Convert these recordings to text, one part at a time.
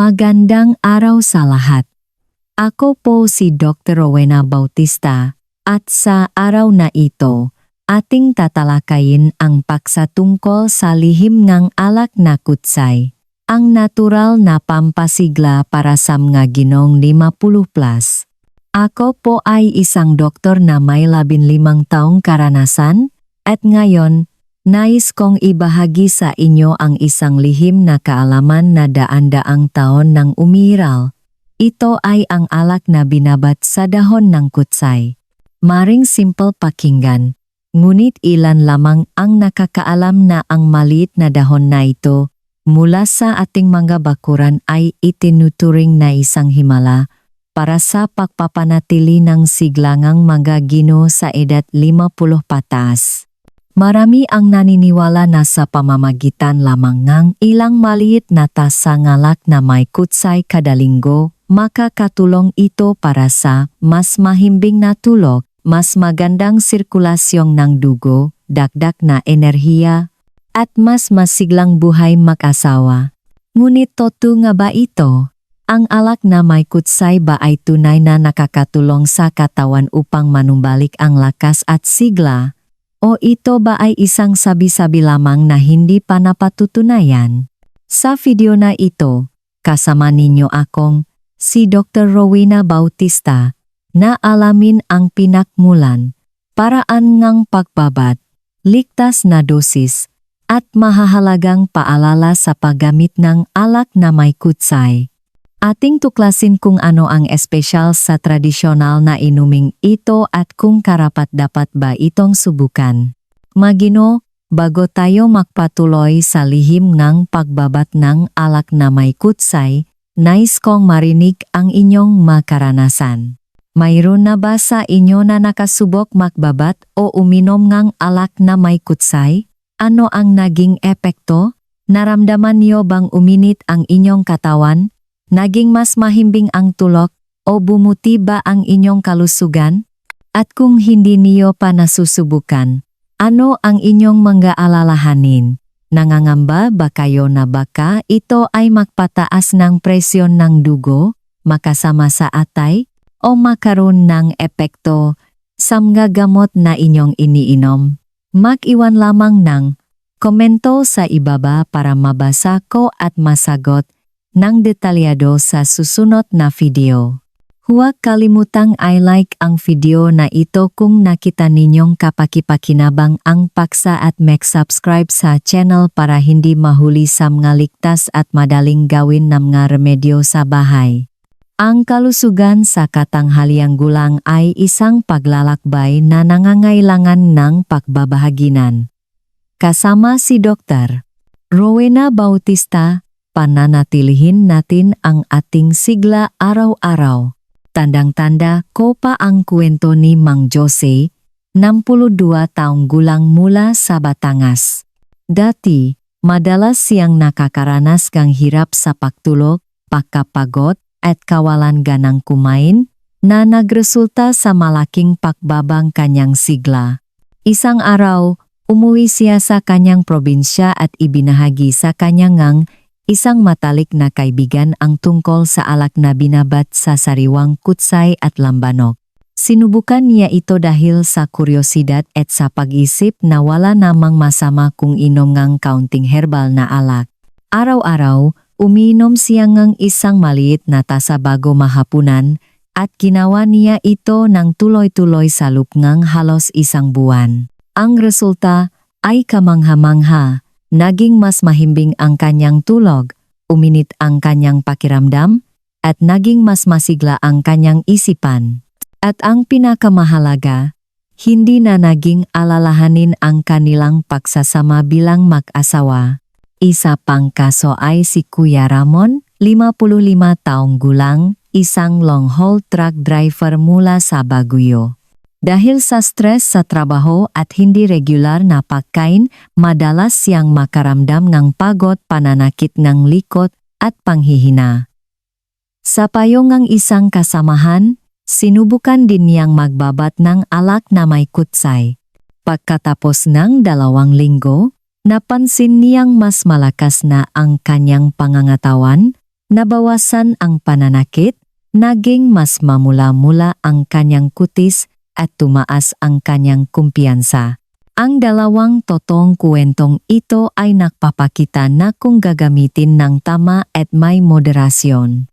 Magandang araw sa lahat. Ako po si Dr. Rowena Bautista at sa araw na ito, ating tatalakayin ang paksa tungkol sa lihim ng alak na kutsay, ang natural na pampasigla para sa mga ginong 50 plus. Ako po ay isang doktor na may 15 taong karanasan at ngayon Nais kong ibahagi sa inyo ang isang lihim na kaalaman na daan-daang taon nang umiral. Ito ay ang alak na binabat sa dahon ng kutsay. Maring simple pakinggan, ngunit ilan lamang ang nakakaalam na ang maliit na dahon na ito mula sa ating mga bakuran ay itinuturing na isang himala para sa pagpapanatili ng siglangang mga gino sa edad 50 pataas. Marami ang naniniwala na sa pamamagitan lamang ng ilang maliit na tasa ngalak na may kutsay kada linggo, makakatulong ito para sa mas mahimbing na tulog, mas magandang sirkulasyong ng dugo, dagdag na enerhiya, at mas masiglang buhay mag-asawa. Ngunit totoo nga ba ito? Ang alak na may kutsay ba ay tunay na nakakatulong sa katawan upang manumbalik ang lakas at sigla? O ito ba ay isang sabi-sabi lamang na hindi pa napatutunayan? Sa video na ito, kasama ninyo akong si Dr. Rowena Bautista na alamin ang pinakmulan, paraan ng pagbabat, ligtas na dosis, at mahahalagang paalala sa paggamit ng alak na may kutsay. Ating tuklasin kung ano ang espesyal sa tradisyonal na inuming ito at kung karapat dapat ba itong subukan. Magino, bago tayo magpatuloy sa lihim ng pagbabat ng alak na may kutsay, nais kong marinig ang inyong makaranasan. Mayroon na ba sa inyo na nakasubok magbabat o uminom ng alak na may kutsay? Ano ang naging epekto? Naramdaman niyo bang uminit ang inyong katawan? Naging mas mahimbing ang tulok o bumuti ba ang inyong kalusugan? At kung hindi niyo pa nasusubukan, ano ang inyong mga? Nangangamba ba kayo na baka ito ay magpataas ng presyon ng dugo, makasama sa atay, o makaroon ng epekto sa mga gamot na inyong iniinom? Mag-iwan lamang ng komento sa ibaba para mabasa ko at masagot ng detalyado sa susunod na video. Huwag kalimutang i-like ang video na ito kung nakita ninyong kapakipakinabang ang paksa at mag-subscribe sa channel para hindi mahuli sa mga ligtas at madaling gawin ng mga remedyo sa bahay. Ang kalusugan sa katanghaliang gulang ay isang paglalakbay na nangangailangan ng pagbabahaginan. Kasama si Dr. Rowena Bautista, pananatilihin natin ang ating sigla araw-araw. Tandang-tanda ko pa ang kwento ni Mang Jose, 62 taong gulang mula sa Batangas. Dati, madalas siyang nakakaranas kang hirap sa pagtulog, pagkapagod, at kawalan ganang kumain, na nagresulta sa malaking pakbabang kanyang sigla. Isang araw, umuwi siya sa kanyang probinsya at ibinahagi sa kanyang Isang matalik na kaibigan ang tungkol sa alak na binabat sa sariwang kutsay at lambanok. Sinubukan niya ito dahil sa kuryosidad at sa pag-isip na wala namang masama kung inom ngang kaunting herbal na alak. Araw-araw, umiinom siya ngang isang maliit na tasa bago mahapunan at ginawa niya ito ng tuloy-tuloy sa lupngang halos isang buwan. Ang resulta ay kamangha-mangha Naging mas mahimbing ang kanyang tulog, uminit ang kanyang pakiramdam, at naging mas masigla ang kanyang isipan. At ang pinakamahalaga, hindi na naging alalahanin ang kanilang pagsasama bilang mag-asawa. Isa pang kaso ay si Kuya Ramon, 55 taong gulang, isang long-haul truck driver mula sa Baguio. Dahil sa stress sa trabaho at hindi regular na pagkain, madalas siyang makaramdam ng pagod, pananakit ng likot at panghihina. Sa payong ng isang kasamahan, sinubukan din niyang magbabat ng alak na may kutsay. Pagkatapos ng dalawang linggo, napansin niyang mas malakas na ang kanyang pangangatawan, nabawasan ang pananakit, naging mas mamula-mula ang kanyang kutis at tumaas ang kanyang kumpiyansa. Ang dalawang totong kwentong ito ay nagpapakita na kung gagamitin ng tama at may moderasyon.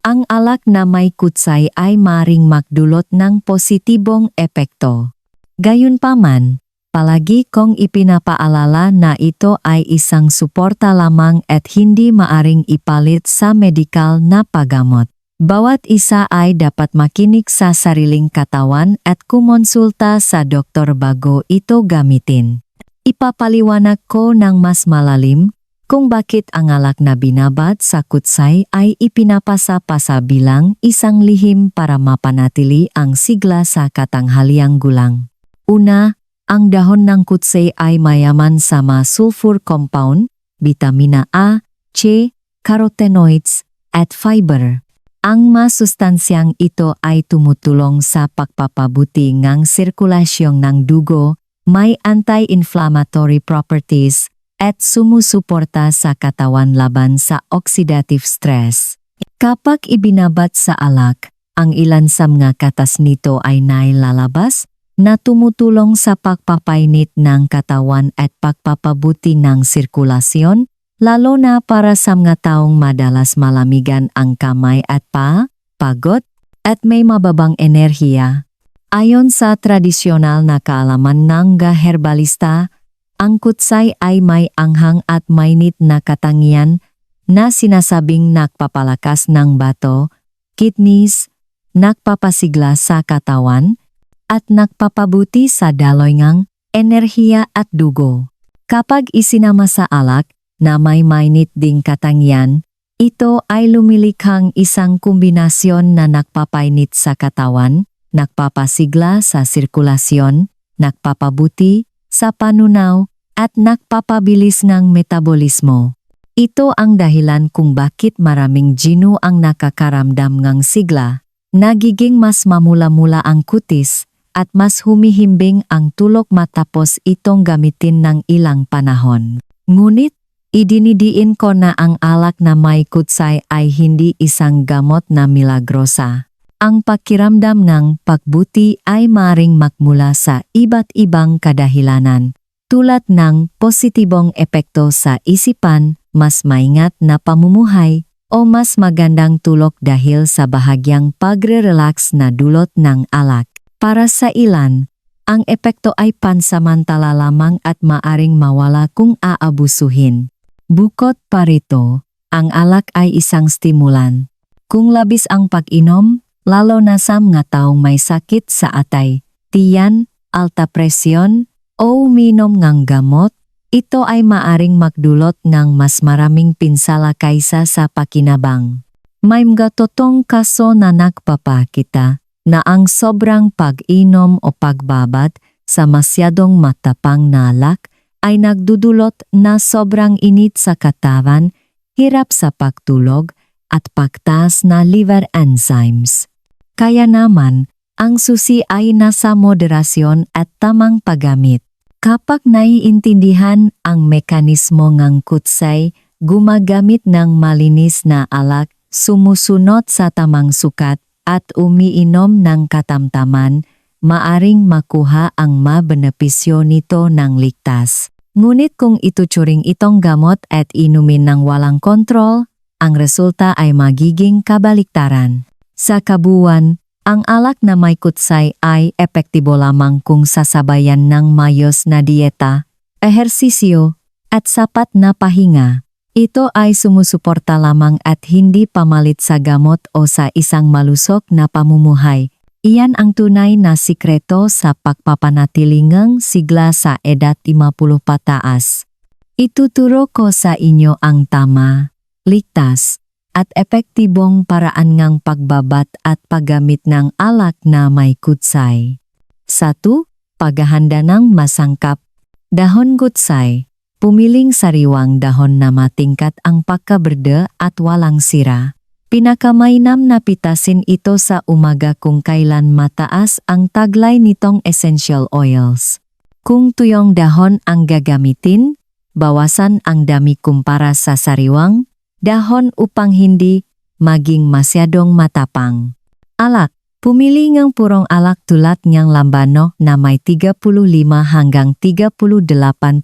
Ang alak na may kutsay ay maring magdulot ng positibong epekto. Gayunpaman, palagi kong ipinapaalala na ito ay isang suporta lamang at hindi maaring ipalit sa medikal na paggamot. Bawat isa ay dapat makinig sa sariling katawan at kumonsulta sa doktor bago ito gamitin. Ipapaliwanag ko ng mas malalim kung bakit ang alak na binabat sa kutsay ay ipinapasa-pasa bilang isang lihim para mapanatili ang sigla sa katanghaliang gulang. Una, ang dahon ng kutsay ay mayaman sa mga sulfur compound, vitamina A, C, carotenoids, at fiber. Ang masustansyang ito ay tumutulong sa pagpapabuti ng sirkulasyong ng dugo, may anti-inflammatory properties, at sumusuporta sa katawan laban sa oxidative stress. Kapag ibinabat sa alak, ang ilan sa mga katas nito ay nailalabas na tumutulong sa pagpapainit ng katawan at pagpapabuti ng sirkulasyon, lalo na para sa mga taong madalas malamigan ang kamay at paa, pagod, at may mababang enerhiya. Ayon sa tradisyonal na kaalaman ng herbalista, ang kutsay ay may anghang at mainit na katangian na sinasabing nagpapalakas ng bato, kidneys, nagpapasigla sa katawan, at nagpapabuti sa daloy ngang enerhiya at dugo. Kapag isinama sa alak na may mainit ding katangian, ito ay lumilikhang isang kombinasyon na nagpapainit sa katawan, nagpapasigla sa sirkulasyon, nagpapabuti sa panunaw at nagpapabilis ng metabolismo. Ito ang dahilan kung bakit maraming gino ang nakakaramdam ng sigla, nagiging mas mamula-mula ang kutis, at mas humihimbing ang tulok matapos itong gamitin ng ilang panahon. Ngunit, idinidiin ko na ang alak na may kutsay ay hindi isang gamot na milagrosa. Ang pakiramdam ng pagbuti ay maring magmula sa iba't ibang kadahilanan, tulad ng positibong epekto sa isipan, mas maingat na pamumuhay, o mas magandang tulok dahil sa bahagyang pagre-relax na dulot ng alak. Para sa ilan, ang epekto ay pansamantala lamang at maaring mawala kung aabusuhin. Bukod pa rito, ang alak ay isang stimulan. Kung labis ang pag-inom, lalo na sa mga taong may sakit sa atay, tiyan, alta presyon, o uminom ng gamot, ito ay maaring magdulot ng mas maraming pinsala kaysa sa pakinabang. May mga totong kaso na nagpapakita na ang sobrang pag-inom o pagbabat sa masyadong matapang na alak ay nagdudulot na sobrang init sa katawan, hirap sa pagtulog, at pagtaas na liver enzymes. Kaya naman, ang susi ay nasa moderasyon at tamang paggamit. Kapag naiintindihan ang mekanismo ng kutsay, gumagamit ng malinis na alak, sumusunod sa tamang sukat, at umiinom ng katamtaman, maaring makuha ang mabenepisyo nito ng ligtas. Ngunit kung ituturing itong gamot at inumin ng walang kontrol, ang resulta ay magiging kabaliktaran. Sa kabuuan, ang alak na may kutsay ay epektibo lamang kung sasabayan ng mayos na dieta, ehersisyo, at sapat na pahinga. Ito ay sumusuporta lamang at hindi pamalit sa gamot o sa isang malusok na pamumuhay. Iyan ang tunay na sikreto sa pagpapanatilingang sigla sa edad 50 pataas. Ituturo ko sa inyo ang tama, ligtas, at epektibong paraan ng pagbabat at paggamit ng alak na may kutsay. 1. Paghahanda ng masangkap. Dahon kutsay. Pumiling sariwang dahon na matingkat ang pagkaberde at walang sira. Pinakamainam na pitasin ito sa umaga kung kailan mataas ang taglay nitong essential oils. Kung tuyong dahon ang gagamitin, bawasan ang dami kumpara sa sariwang, dahon upang hindi maging masyadong matapang. Alak, pumili ng purong alak tulad ng lambano na may 35 hanggang 38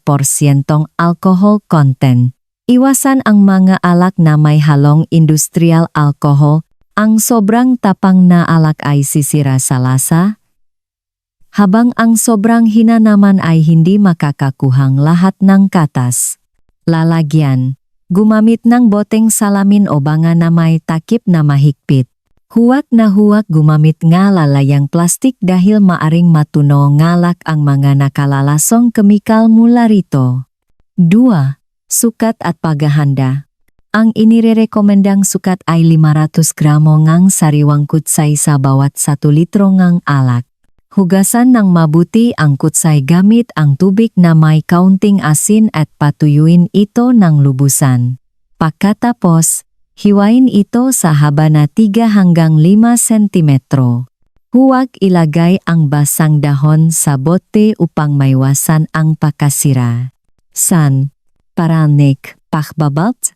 porsyentong alcohol content. Iwasan ang mga alak na may halong industrial alcohol. Ang sobrang tapang na alak ay sisira sa lasa, habang ang sobrang hina naman ay hindi makakakuhang lahat ng katas. Lalagyan, gumamit ng boteng salamin o banga na may takip na mahigpit. Huwag na huwag gumamit nga lalayang plastik dahil maaring matuno ngalak ang mga nakalalasong kemikal mula rito. 2. Sukat at paghahanda. Ang inirerekomendang sukat ay 500 gramo ngang sariwang kutsay sa bawat 1 litro ngang alak. Hugasan ng mabuti ang kutsay gamit ang tubig na may kaunting asin at patuyuin ito ng lubusan. Pagkatapos, hiwain ito sa haba na 3 hanggang 5 cm. Huwag ilagay ang basang dahon sa bote upang maiwasan ang pakasira. San, paranik, pakbabalt,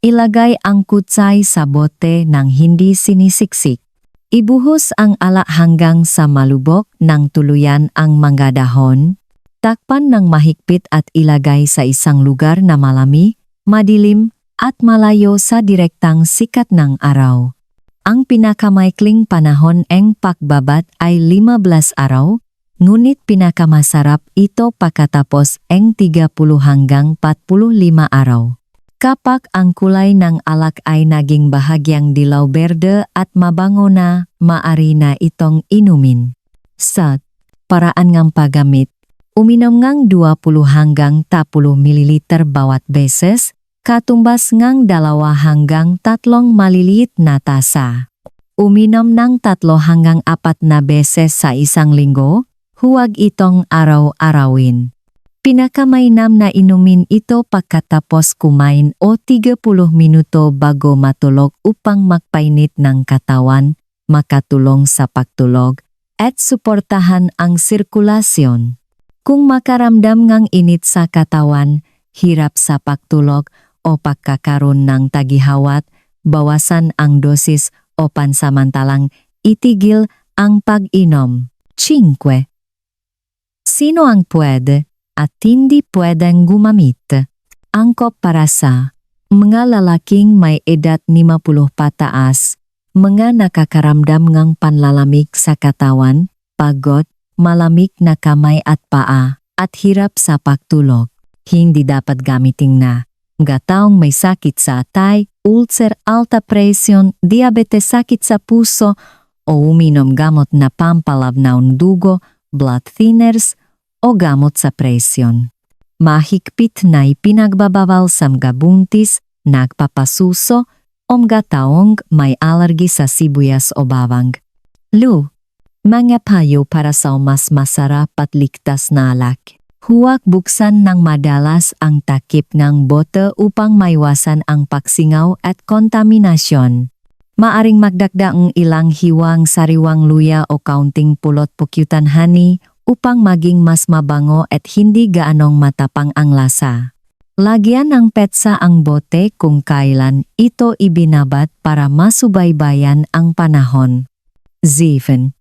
ilagay ang kutsay sa bote ng hindi sinisiksik. Ibuhos ang alak hanggang sa malubok ng tuluyan ang mga dahon. Takpan ng mahigpit at ilagay sa isang lugar na malami, madilim, at malayo sa direktang sikat ng araw. Ang pinakamaikling panahon ng pagbabat ay 15 araw, ngunit pinakamasarap ito pagkatapos ng 30 hanggang 45 araw. Kapag ang kulay ng alak ay naging bahagyang dilaw berde at mabango na, maari na itong inumin. Sa paraan ng paggamit, uminom ngang 20 hanggang 30 ml bawat beses, katumbas ngang dalawa hanggang tatlong maliliit na tasa. Uminom ng tatlo hanggang apat na beses sa isang linggo, huwag itong araw-arawin. Pinakamainam na inumin ito pagkatapos kumain o 30 minuto bago matulog upang magpainit ng katawan, makatulong sa pagtulog, at suportahan ang sirkulasyon. Kung makaramdam ngang init sa katawan, hirap sa pagtulog o pagkakaroon ng tagihawat, bawasan ang dosis o pansamantalang itigil ang pag-inom. 5. Sino ang pwede at hindi pwedeng gumamit? Angkop para sa mga lalaking may edad 50 pataas, mga nakakaramdam ng panlalamig sa katawan, pagod, malamig na kamay at paa, at hirap sa pagtulog. Hindi dapat gamitin na. Gataong may sakit sa atay, ulcer, alta presyon, diabetes, sakit sa puso, o uminom gamot na pampalabnaw ng dugo, blood thinners, o gamot sa. Mahigpit na ipinagbabawal sa mga buntis, nagpapasuso, o mga taong may alergi sa sibuyas o bawang. Lu, mga payo para sa mas masarap at ligtas na alak. Huwag buksan ng madalas ang takip ng bote upang maiwasan ang pagsingaw at kontaminasyon. Maaring magdagda ang ilang hiwang sariwang luya o kaunting pulot pukyutan honey upang maging mas mabango at hindi gaanong matapang ang lasa. Lagyan ng petsa ang bote kung kailan ito ibinabat para masubaybayan ang panahon. Zifen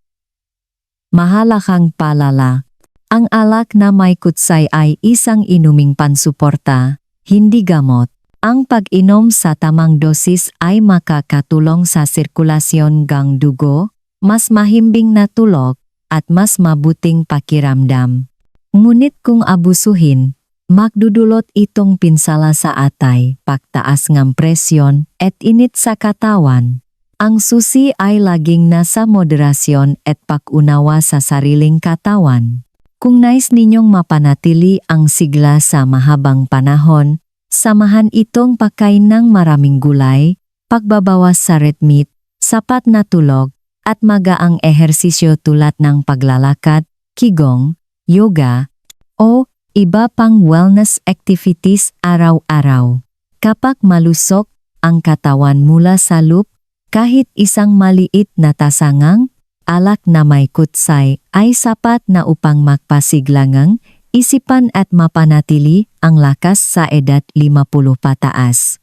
Mahalakang palala. Ang alak na may kutsay ay isang inuming pansuporta, hindi gamot. Ang pag-inom sa tamang dosis ay makakatulong sa sirkulasyon gang dugo, mas mahimbing na tulog, at mas mabuting pakiramdam. Ngunit kung abusuhin, magdudulot itong pinsala sa atay, pagtaas ng presyon, at init sa katawan. Ang susi ay laging nasa moderasyon at pag-unawa sa sariling katawan. Kung nais ninyong mapanatili ang sigla sa mahabang panahon, samahan itong pagkain ng maraming gulay, pagbabawas sa red meat, sapat na tulog, at magaang ehersisyo tulad ng paglalakad, kigong, yoga, o iba pang wellness activities araw-araw. Kapag malusok ang katawan mula sa loop, kahit isang maliit na tasangang, alak na may kutsay ay sapat na upang magpasiglangang isipan at mapanatili ang lakas sa edad 50 pataas.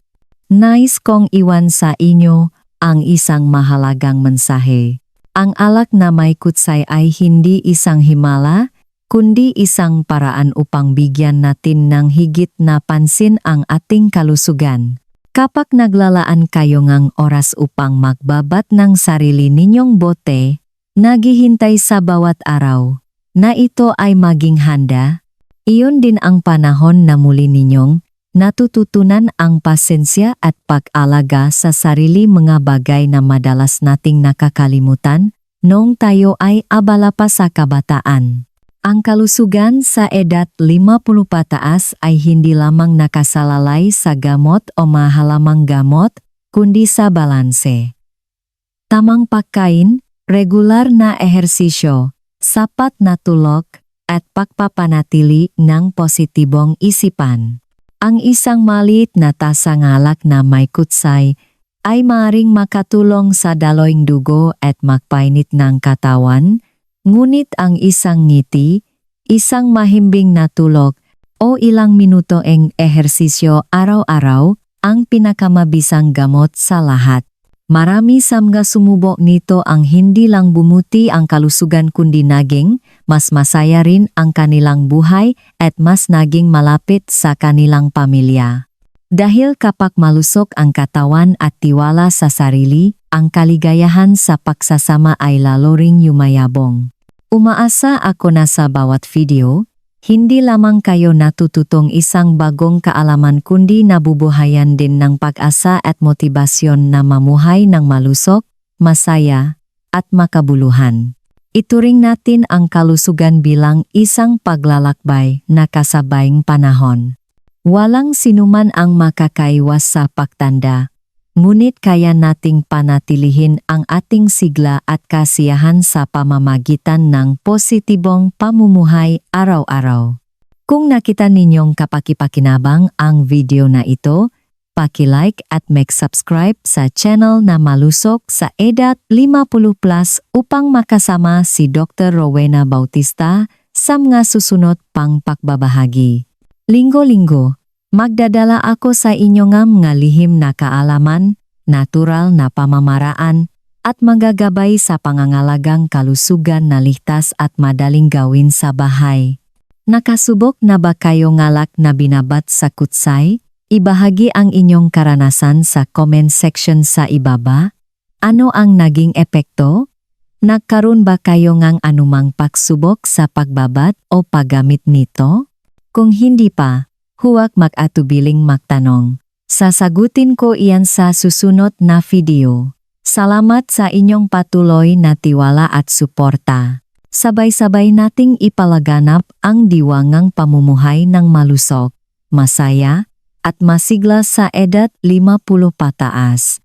Nais kong iwan sa inyo ang isang mahalagang mensahe. Ang alak na may kutsay ay hindi isang himala, kundi isang paraan upang bigyan natin ng higit na pansin ang ating kalusugan. Kapag naglalaan kayo ng oras upang magbabat ng sarili ninyong bote, naghihintay sa bawat araw, na ito ay maging handa, iyon din ang panahon na muli ninyong natututunan ang pasensya at pag-alaga sa sarili mga bagay na madalas nating nakakalimutan noong tayo ay abala pa sa kabataan. Ang kalusugan sa edad 50 pataas ay hindi lamang nakasalalay sa gamot o mahalamang gamot, kundi sa balanse. Tamang pagkain, regular na ehersisyo, sapat na tulog, at pagpapanatili ng positibong isipan. Ang isang maliit na tasang alak na may kutsay ay maaring makatulong sa daloing dugo at magpainit ng katawan, ngunit ang isang ngiti, isang mahimbing na tulog, o ilang minuto eng ehersisyo araw-araw ang pinakamabisang gamot sa lahat. Marami sa mga sumubok nito ang hindi lang bumuti ang kalusugan kundi naging mas masaya rin ang kanilang buhay at mas naging malapit sa kanilang pamilya. Dahil kapag malusok ang katawan at tiwala sa sarili, ang kaligayahan sa pagsasama ay lalo ring yumayabong. Umaasa ako na sa bawat video, hindi lamang kayo natututong isang bagong kaalaman kundi nabubuhayan din ng pag-asa at motibasyon na mamuhay ng malusok, masaya, at makabuluhan. Ituring natin ang kalusugan bilang isang paglalakbay na kasabayng panahon. Walang sinuman ang makakaiwas sa pagtanda, ngunit kaya nating panatilihin ang ating sigla at kasiyahan sa pamamagitan ng positibong pamumuhay araw-araw. Kung nakita ninyong kapakipakinabang ang video na ito, paki-like at mag-subscribe sa channel na Malusok sa edad 50 plus upang makasama si Dr. Rowena Bautista sa mga susunod pang pagbabahagi. Linggo-linggo, magdadala ako sa inyo ng mga lihim na kaalaman, natural na pamamaraan, at magagabay sa pangangalagang kalusugan na ligtas at madaling gawin sa bahay. Nakasubok na ba kayo ngalak na binabat sa kutsay? Ibahagi ang inyong karanasan sa comment section sa ibaba. Ano ang naging epekto? Nagkaroon ba kayo ng anumang pagsubok sa pagbabat o paggamit nito? Kung hindi pa, huwag mag-atubiling magtanong. Sasagutin ko iyan sa susunod na video. Salamat sa inyong patuloy na tiwala at suporta. Sabay-sabay nating ipalaganap ang diwangang pamumuhay ng malusok, masaya, at masigla sa edad 50 pataas.